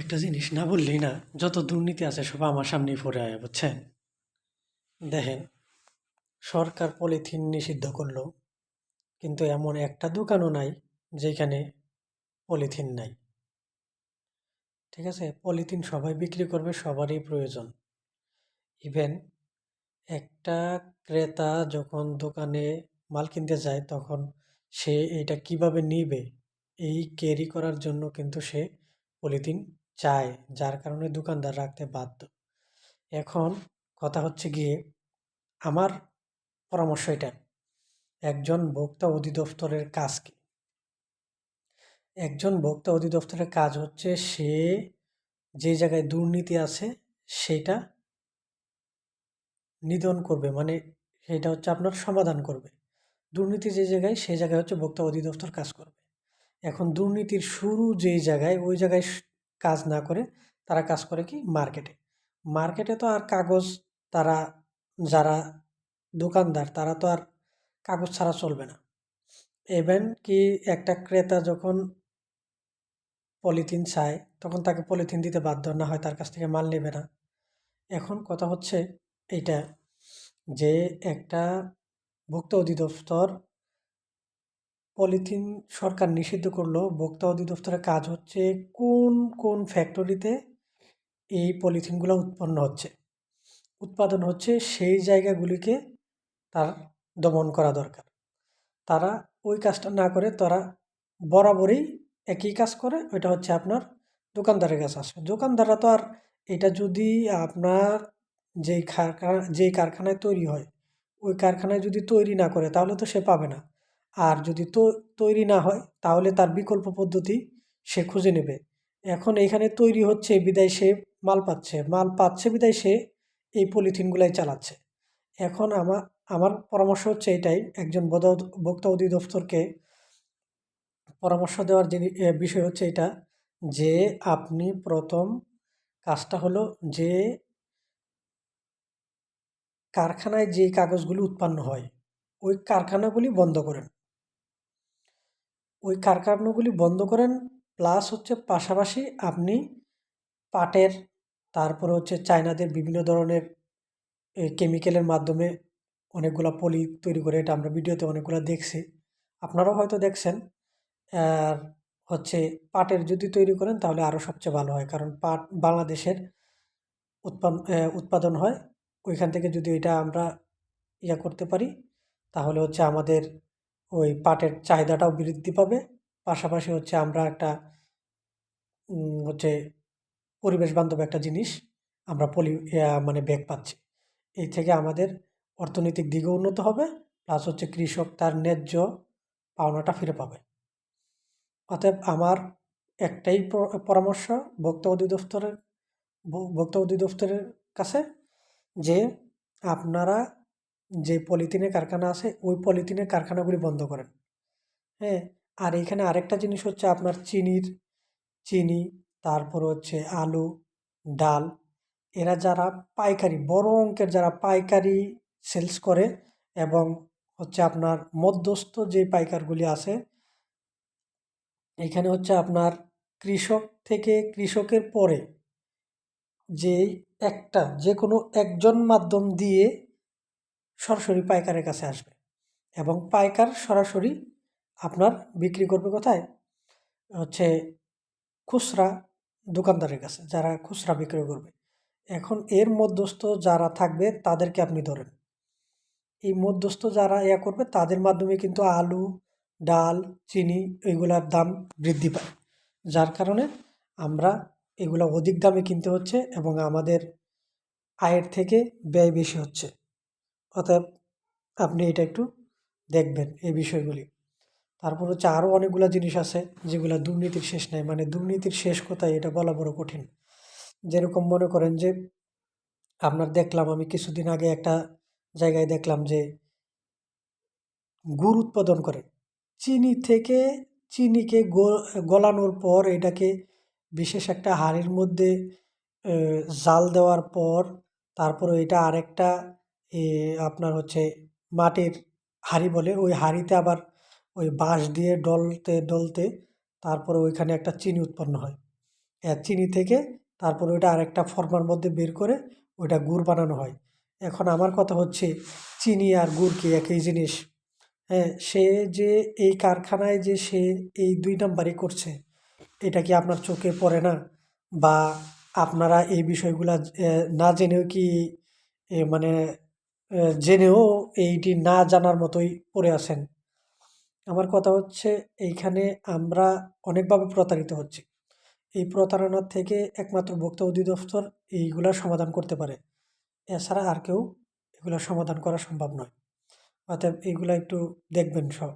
একটা জিনিস না বললেই না, যত দুর্নীতি আছে সব আমার সামনেই পড়ে আয় বুঝছেন? দেখেন, সরকার পলিথিন নিষিদ্ধ করল, কিন্তু এমন একটা দোকানও নাই যেখানে পলিথিন নাই। ঠিক আছে? পলিথিন সবাই বিক্রি করবে, সবারই প্রয়োজন। ইভেন একটা ক্রেতা যখন দোকানে মাল কিনতে যায়, তখন সে এটা কীভাবে নিবে, এই ক্যারি করার জন্য কিন্তু সে পলিথিন চায়, যার কারণে দোকানদার রাখতে বাধ্য। এখন কথা হচ্ছে গিয়ে, আমার পরামর্শ এটা, একজন ভোক্তা অধিদপ্তরের কাজ কি? একজন ভোক্তা অধিদপ্তরের কাজ হচ্ছে সে যে জায়গায় দুর্নীতি আছে, সেটা নিধন করবে মানে সেটা হচ্ছে আপনার সমাধান করবে। দুর্নীতি যে জায়গায় সেই জায়গায় হচ্ছে ভোক্তা অধিদপ্তর কাজ করবে। এখন দুর্নীতির শুরু যেই জায়গায়, ওই জায়গায় কাজ না করে তারা কাজ করে কি মার্কেটে। মার্কেটে তো আর কাগজ তারা, যারা দোকানদার তারা তো আর কাগজ ছাড়া চলবে না। ইভেন কি একটা ক্রেতা যখন পলিথিন চায়, তখন তাকে পলিথিন দিতে বাধ্য না হয় তার কাছ থেকে মাল নেবে না। এখন কথা হচ্ছে এইটা যে একটা ভোক্তা অধিদপ্তর পলিথিন সরকার নিষিদ্ধ করল ভোক্তা অধিদপ্তরের কাজ হচ্ছে কোন কোন ফ্যাক্টরিতে এই পলিথিনগুলো উৎপন্ন হচ্ছে। উৎপাদন হচ্ছে সেই জায়গাগুলিকে তার দমন করা দরকার। তারা ওই কাজটা না করে তারা বরাবরই একই কাজ করে, ওইটা হচ্ছে আপনার দোকানদারের কাছে আসবে দোকানদাররা তো আর এটা যদি আপনার যেই কারখানা যেই কারখানায় তৈরি হয়, ওই কারখানায় যদি তৈরি না করে, তাহলে তো সে পাবে না। আর যদি তো, তৈরি না হয়, তাহলে তার বিকল্প পদ্ধতি সে খুঁজে নেবে। এখন এখানে তৈরি হচ্ছে, বিদায় সে মাল পাচ্ছে। মাল পাচ্ছে, বিদায় সে এই পলিথিনগুলাই চালাচ্ছে। এখন আমার আমার পরামর্শ হচ্ছে এটাই। একজন ভোক্তা অধিদপ্তরকে পরামর্শ দেওয়ার যিনি বিষয় হচ্ছে এটা যে আপনি প্রথম কাজটা হলো যে কারখানায় যে কাগজগুলি উৎপন্ন হয়, ওই কারখানাগুলি বন্ধ করেন। ওই কারখানাগুলি বন্ধ করেন প্লাস হচ্ছে পাশাপাশি আপনি পাটের, তারপরে হচ্ছে চায়নাদের বিভিন্ন ধরনের কেমিক্যালের মাধ্যমে অনেকগুলা পলি তৈরি করে, এটা আমরা ভিডিওতে অনেকগুলো দেখছি। আপনারাও হয়তো দেখছেন, আর হচ্ছে পাটের যদি তৈরি করেন তাহলে আরও সবচেয়ে ভালো হয়, কারণ পাট বাংলাদেশের উৎপাদন উৎপাদন হয়, ওইখান থেকে যদি এটা আমরা ইয়া করতে পারি, তাহলে হচ্ছে আমাদের ওই পাটের চাহিদাটাও বৃদ্ধি পাবে। পাশাপাশি হচ্ছে আমরা একটা হচ্ছে পরিবেশ বান্ধব একটা জিনিস আমরা পলি মানে ব্যাগ পাচ্ছি। এই থেকে আমাদের অর্থনৈতিক দিকেও উন্নত হবে প্লাস হচ্ছে কৃষক তার ন্যায্য পাওনাটা ফিরে পাবে। অতএব আমার একটাই পরামর্শ ভোক্তা অধিদপ্তরের ভোক্তা অধিদপ্তরের কাছে যে আপনারা যে পলিথিনের কারখানা আছে, ওই পলিথিনের কারখানাগুলি বন্ধ করেন। হ্যাঁ? আর এখানে আরেকটা জিনিস হচ্ছে আপনার চিনির, চিনি, তারপর হচ্ছে আলু, ডাল, এরা যারা পাইকারি, বড় অঙ্কের যারা পাইকারি সেলস করে এবং হচ্ছে আপনার মধ্যস্থ যে পাইকারগুলি আছে, এখানে হচ্ছে আপনার কৃষক থেকে কৃষকের পরে যে একটা, যে কোনো একজন মাধ্যম দিয়ে সরাসরি পাইকারের কাছে আসবে। এবং পাইকার সরাসরি আপনার বিক্রি করবে কোথায়? হচ্ছে খুচরা দোকানদারের কাছে, যারা খুচরা বিক্রয় করবে। এখন এর মধ্যস্থ যারা থাকবে, তাদেরকে আপনি ধরেন। এই মধ্যস্থ যারা ইয়া করবে, তাদের মাধ্যমে কিন্তু আলু, ডাল, চিনি এগুলার দাম বৃদ্ধি পায়। যার কারণে আমরা এগুলো অধিক দামে কিনতে হচ্ছে এবং আমাদের আয়ের থেকে ব্যয় বেশি হচ্ছে। অতএব আপনি এটা একটু দেখবেন এই বিষয়গুলি। তারপর হচ্ছে আরও অনেকগুলো জিনিস আছে যেগুলো দুর্নীতির শেষ নাই। মানে দুর্নীতির শেষ কোথায় এটা বলা বড় কঠিন। যেরকম মনে করেন যে আপনার দেখলাম আমি কিছুদিন আগে একটা জায়গায় দেখলাম যে গুড় উৎপাদন করে। চিনি থেকে চিনিকে গলানোর পর এটাকে বিশেষ একটা হাঁড়ির মধ্যে জাল দেওয়ার পর তারপরে এটা আরেকটা আপনার হচ্ছে মাটির হাঁড়ি বলে, ওই হাঁড়িতে আবার ওই বাঁশ দিয়ে ডলতে ডলতে তারপরে ওইখানে একটা চিনি উৎপন্ন হয়। চিনি থেকে তারপরে ওইটা আরেকটা ফর্মার মধ্যে বের করে ওইটা গুড় বানানো হয়। এখন আমার কথা হচ্ছে চিনি আর গুড় কি একই জিনিস? হ্যাঁ সে যে এই কারখানায় যে সে এই দুই নাম্বারই করছে, এটা কি আপনার চোখে পড়ে না? বা আপনারা এই বিষয়গুলা না জেনেও কি মানে জেনেও এইটি না জানার মতোই পড়ে আছেন। আমার কথা হচ্ছে, এইখানে আমরা অনেকভাবে প্রতারিত হচ্ছি। এই প্রতারণার থেকে একমাত্র ভোক্তা অধিদপ্তর এইগুলা সমাধান করতে পারে। এছাড়া আর কেউ এগুলো সমাধান করা সম্ভব নয়। অতএব এইগুলো একটু দেখবেন সব।